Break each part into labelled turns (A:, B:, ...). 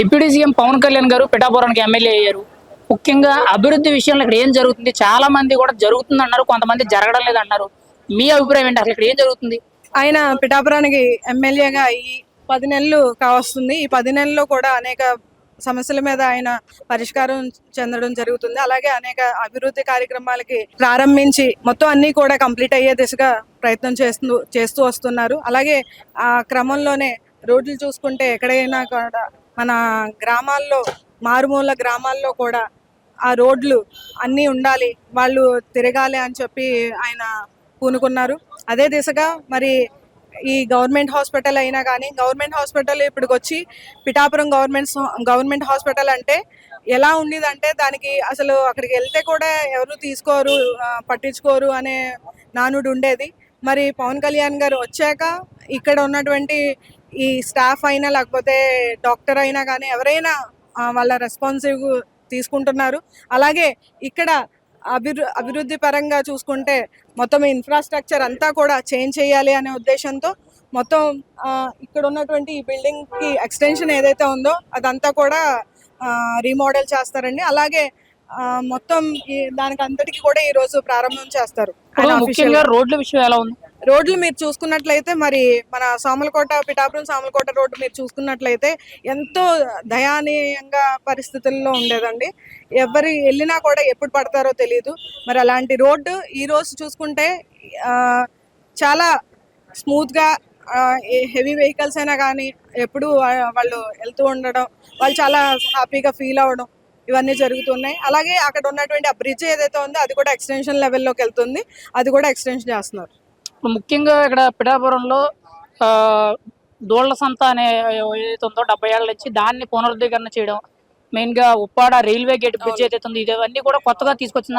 A: Deputy CM Pawan Kalyan గారు పిఠాపురానికి MLA అయ్యారు. ముఖ్యంగా అభివృద్ధి విషయంలో ఇక్కడ ఏం జరుగుతుంది? చాలా మంది కూడా జరుగుతుంది అన్నారు కొంతమంది జరగడం లేదు అన్నారు మీ అభిప్రాయం ఏంటి? అసలు ఇక్కడ ఏం జరుగుతుంది?
B: ఆయన పిఠాపురానికి ఎమ్మెల్యేగా అయ్యి పది నెలలు కావస్తుంది. ఈ పది నెలల్లో కూడా అనేక సమస్యల మీద ఆయన పరిష్కారం చెందడం జరుగుతుంది. అలాగే అనేక అభివృద్ధి కార్యక్రమాలకి ప్రారంభించి మొత్తం అన్ని కూడా కంప్లీట్ అయ్యే దిశగా ప్రయత్నం చేస్తూ చేస్తూ వస్తున్నారు. అలాగే ఆ క్రమంలోనే రోడ్లు చూసుకుంటే ఎక్కడైనా కూడా మన గ్రామాల్లో మారుమూల గ్రామాల్లో కూడా ఆ రోడ్లు అన్నీ ఉండాలి వాళ్ళు తిరగాలి అని చెప్పి ఆయన పూనుకున్నారు. అదే దిశగా మరి ఈ గవర్నమెంట్ హాస్పిటల్ అయినా కానీ గవర్నమెంట్ హాస్పిటల్ ఇప్పటికి వచ్చి పిఠాపురం గవర్నమెంట్ గవర్నమెంట్ హాస్పిటల్ అంటే ఎలా ఉండేదంటే దానికి అసలు అక్కడికి వెళ్తే కూడా ఎవరు తీసుకోరు పట్టించుకోరు అనే నానుడు ఉండేది. మరి పవన్ కళ్యాణ్ గారు వచ్చాక ఇక్కడ ఉన్నటువంటి ఈ స్టాఫ్ అయినా లేకపోతే డాక్టర్ అయినా కానీ ఎవరైనా వాళ్ళ రెస్పాన్సివ్ తీసుకుంటున్నారు. అలాగే ఇక్కడ అభివృ అభివృద్ధి పరంగా చూసుకుంటే మొత్తం ఇన్ఫ్రాస్ట్రక్చర్ అంతా కూడా చేంజ్ చేయాలి అనే ఉద్దేశంతో మొత్తం ఇక్కడ ఉన్నటువంటి ఈ బిల్డింగ్కి ఎక్స్టెన్షన్ ఏదైతే ఉందో అదంతా కూడా రీమోడల్ చేస్తారండి. అలాగే మొత్తం దానికి అంతటికి కూడా ఈ రోజు ప్రారంభం చేస్తారు.
A: ముఖ్యంగా. రోడ్ల విషయం ఎలా ఉంది?
B: రోడ్లు మీరు చూసుకున్నట్లయితే మరి మన సామలకోట పిఠాపురం సామలకోట రోడ్డు మీరు చూసుకున్నట్లయితే ఎంతో దయానీయంగా పరిస్థితుల్లో ఉండేదండి. ఎవరు వెళ్ళినా కూడా ఎప్పుడు పడతారో తెలియదు మరి అలాంటి రోడ్డు ఈ రోజు చూసుకుంటే చాలా స్మూత్గా హెవీ వెహికల్స్ అయినా కానీ ఎప్పుడు వాళ్ళు వెళ్తూ ఉండడం వాళ్ళు చాలా హ్యాపీగా ఫీల్ అవ్వడం ఇవన్నీ జరుగుతున్నాయి. అలాగే అక్కడ ఉన్నటువంటి ఆ బ్రిడ్జ్ ఏదైతే ఉందో అది కూడా ఎక్స్టెన్షన్ లెవెల్లోకి వెళ్తుంది. అది కూడా ఎక్స్టెన్షన్ చేస్తున్నారు.
A: ముఖ్యంగా ఇక్కడ పిఠాపురంలో ఆ, దోళ్ళ సంత అనే ఏదైతే ఉందో డెబ్బై ఏళ్ళ నుంచి దాన్ని పునరుద్ధీకరణ చేయడం మెయిన్గా ఉప్పాడ రైల్వే గేట్ బ్రిడ్జ్ ఏదైతే ఉందో ఇవన్నీ కూడా కొత్తగా తీసుకొచ్చిన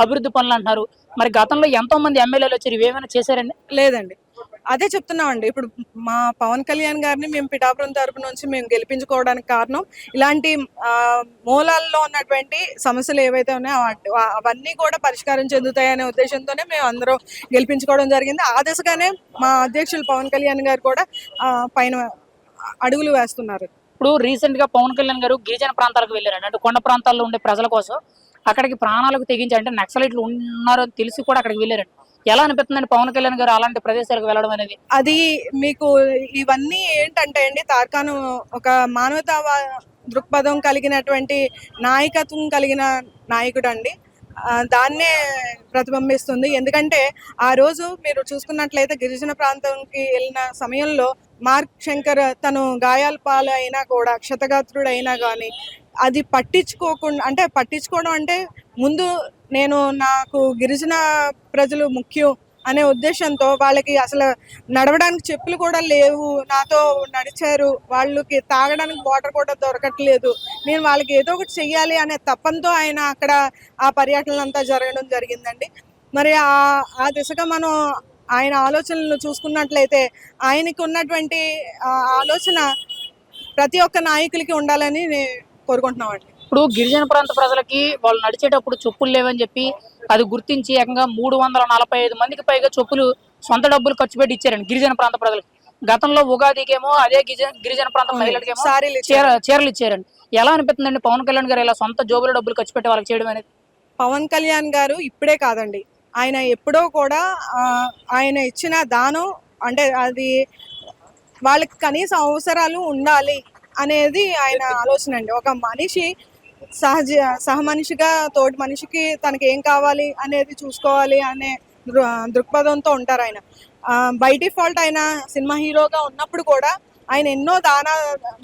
A: అభివృద్ధి పనులు అంటున్నారు. మరి గతంలో ఎంతో మంది ఎమ్మెల్యేలు వచ్చారు ఇవేమైనా చేశారండి?
B: లేదండి. అదే చెప్తున్నామండి. ఇప్పుడు మా పవన్ కళ్యాణ్ గారిని మేము పిఠాపురం తరపు నుంచి మేము గెలిపించుకోవడానికి కారణం ఇలాంటి మూలాల్లో ఉన్నటువంటి సమస్యలు ఏవైతే ఉన్నాయో అవన్నీ కూడా పరిష్కారం చెందుతాయనే ఉద్దేశంతోనే మేము అందరూ గెలిపించుకోవడం జరిగింది. ఆ దిశగానే మా అధ్యక్షులు పవన్ కళ్యాణ్ గారు కూడా పైన అడుగులు వేస్తున్నారు.
A: ఇప్పుడు రీసెంట్గా పవన్ కళ్యాణ్ గారు గిరిజన ప్రాంతాలకు వెళ్ళారండి. అంటే కొండ ప్రాంతాల్లో ఉండే ప్రజల కోసం అక్కడికి ప్రాణాలకు తెగించి అంటే నక్సలైట్లు ఉన్నారని తెలిసి కూడా అక్కడికి వెళ్ళారండి. ఎలా అనిపిస్తుందండి పవన్ కళ్యాణ్ గారు అలాంటి ప్రదేశాలకు వెళ్ళడం అనేది?
B: అది మీకు ఇవన్నీ ఏంటంటే అండి తార్కాను ఒక మానవతా దృక్పథం కలిగినటువంటి నాయకత్వం కలిగిన నాయకుడు అండి దాన్నే ప్రతిబింబిస్తుంది. ఎందుకంటే ఆ రోజు మీరు చూసుకున్నట్లయితే గిరిజన ప్రాంతంకి వెళ్ళిన సమయంలో మార్క్ శంకర్ తను గాయాల పాలు అయినా కూడా క్షతగాత్రుడైనా కానీ అది పట్టించుకోకుండా అంటే పట్టించుకోవడం అంటే ముందు నేను నాకు గిరిజన ప్రజలు ముఖ్యం అనే ఉద్దేశంతో వాళ్ళకి అసలు నడవడానికి చెప్పులు కూడా లేవు. నాతో నడిచారు. వాళ్ళకి తాగడానికి వాటర్ కూడా దొరకట్లేదు. నేను వాళ్ళకి ఏదో ఒకటి చెయ్యాలి అనే తప్పంతో ఆయన అక్కడ ఆ పర్యటనలు అంతా జరగడం జరిగిందండి. మరి ఆ ఆ దిశగా మనం ఆయన ఆలోచనలు చూసుకున్నట్లయితే ఆయనకు ఉన్నటువంటి ఆ ఆలోచన ప్రతి ఒక్క నాయకులకి ఉండాలని కోరుకుంటున్నామండి.
A: ఇప్పుడు గిరిజన ప్రాంత ప్రజలకి వాళ్ళు నడిచేటప్పుడు చెప్పులు లేవని చెప్పి అది గుర్తించి ఏకంగా మూడు వందల నలభై ఐదు మందికి పైగా చెప్పులు సొంత డబ్బులు ఖర్చు పెట్టి ఇచ్చారండి గిరిజన ప్రాంత ప్రజలకి. గతంలో ఉగాదికేమో అదే గిరిజన గిరిజన ప్రాంత మహిళలకేమో చీర. చీరలు ఇచ్చారండి. ఎలా అనిపిస్తుందండి పవన్ కళ్యాణ్ గారు ఇలా సొంత జోబుల డబ్బులు ఖర్చు పెట్టి వాళ్ళకి చేయడం అనేది?
B: పవన్ కళ్యాణ్ గారు ఇప్పుడే కాదండి. ఆయన ఎప్పుడో కూడా ఆయన ఇచ్చిన దానం అంటే అది వాళ్ళకి కనీస అవసరాలు ఉండాలి అనేది ఆయన ఆలోచన అండి. ఒక మనిషి సహజ సహ మనిషిగా తోటి మనిషికి తనకి ఏం కావాలి అనేది చూసుకోవాలి అనే దృ- దృక్పథంతో ఉంటారు ఆయన. బై డిఫాల్ట్ ఆయన సినిమా హీరోగా ఉన్నప్పుడు కూడా ఆయన ఎన్నో దానా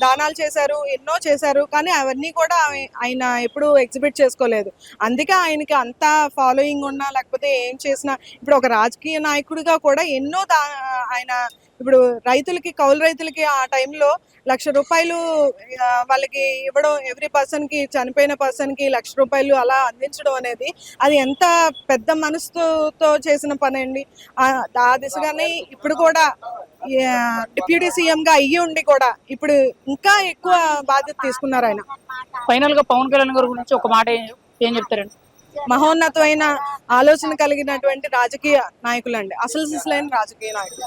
B: దానాలు చేశారు ఎన్నో చేశారు కానీ అవన్నీ కూడా ఆయన ఎప్పుడు ఎగ్జిబిట్ చేసుకోలేదు. అందుకే ఆయనకి అంత ఫాలోయింగ్ ఉన్నా లేకపోతే ఏం చేసినా ఇప్పుడు ఒక రాజకీయ నాయకుడిగా కూడా ఎన్నో దా ఆయన ఇప్పుడు రైతులకి కౌలు రైతులకి ఆ టైంలో లక్ష రూపాయలు వాళ్ళకి ఇవ్వడం ఎవ్రీ పర్సన్కి చనిపోయిన పర్సన్కి లక్ష రూపాయలు అలా అందించడం అనేది అది ఎంత పెద్ద మనసుతో చేసిన పని అండి ఆ దిశగానే ఇప్పుడు కూడా డిప్యూటీ సీఎం గా అయ్యి ఉండి కూడా ఇప్పుడు ఇంకా ఎక్కువ బాధ్యత తీసుకున్నారు ఆయన.
A: ఫైనల్గా పవన్ కళ్యాణ్ గారి గురించి ఒక మాట ఏం- చెప్తారండి?
B: మహోన్నతమైన ఆలోచన కలిగినటువంటి రాజకీయ నాయకులు అండి అసలు సిసలైన రాజకీయ నాయకులు.